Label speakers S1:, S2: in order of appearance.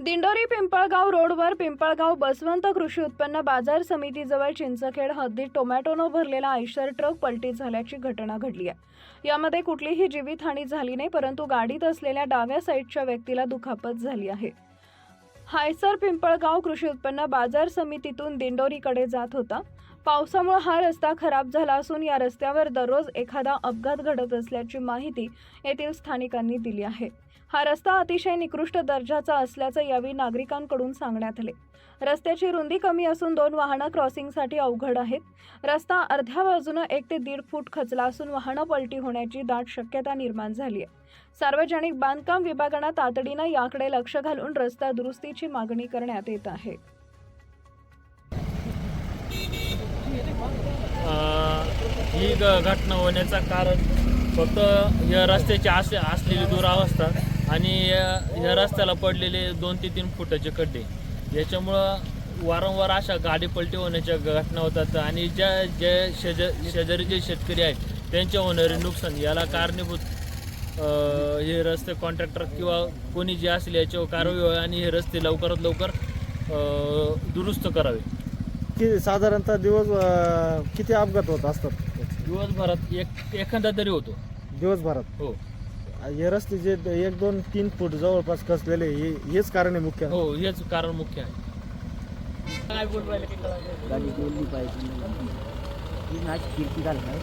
S1: हायसर पिंपळगाव बसवंत कृषी उत्पन्न बाजार समितीजवळ चिंचखेड हद्दीत टोमॅटोनं भरलेला आयशर ट्रक पलटी झाल्याची घटना घडली आहे. यामध्ये कुठलीही जीवितहानी झाली नाही परंतु गाडीत असलेल्या डाव्या साईडच्या व्यक्तीला दुखापत झाली आहे. हायसर पिंपळगाव कृषी उत्पन्न बाजार समितीतून दिंडोरीकडे जात होता. पावसामुळे हा रस्ता खराब झाला असून या रस्त्यावर दररोज एखादा अपघात घडत असल्याची माहिती येथील स्थानिकांनी दिली आहे. हा रस्ता अतिशय निकृष्ट दर्जाचा असल्याचं यावेळी नागरिकांकडून सांगण्यात आले. रस्त्याची रुंदी कमी असून दोन वाहनं क्रॉसिंगसाठी अवघड आहेत. रस्ता अर्ध्या बाजूनं एक ते दीड फूट खचला असून वाहनं पलटी होण्याची दाट शक्यता निर्माण झाली आहे. सार्वजनिक बांधकाम विभागानं तातडीनं याकडे लक्ष घालून रस्ता दुरुस्तीची मागणी करण्यात येत आहे.
S2: ही ग- घटना होण्याचं कारण फक्त या रस्त्याची अस असलेली दुरावस्था आणि या या रस्त्याला पडलेले दोन ते तीन फुटाचे खड्डे. याच्यामुळं वारंवार अशा गाडी पलटी होण्याच्या घटना होतात आणि ज्या जे शेज शेजारी जे शेतकरी आहेत त्यांचे होणारे नुकसान याला कारणीभूत हे रस्ते कॉन्ट्रॅक्टर किंवा कोणी जे असेल याच्यावर कारवाई व्हावी आणि हे रस्ते लवकरात लवकर दुरुस्त करावे.
S3: कि साधारणतः दिवस अं, किती अपघात होत असतात?
S2: दिवसभरात एक एखादा तरी होतो.
S3: दिवसभरात?
S2: हो.
S3: हे रस्ते जे एक दोन तीन फूट जवळपास कसलेले हे हेच कारण आहे मुख्य?
S2: हो हेच कारण मुख्य आहे. काय बोल राहिले?
S4: गाडी बोलली पाहिजे. ही घालणार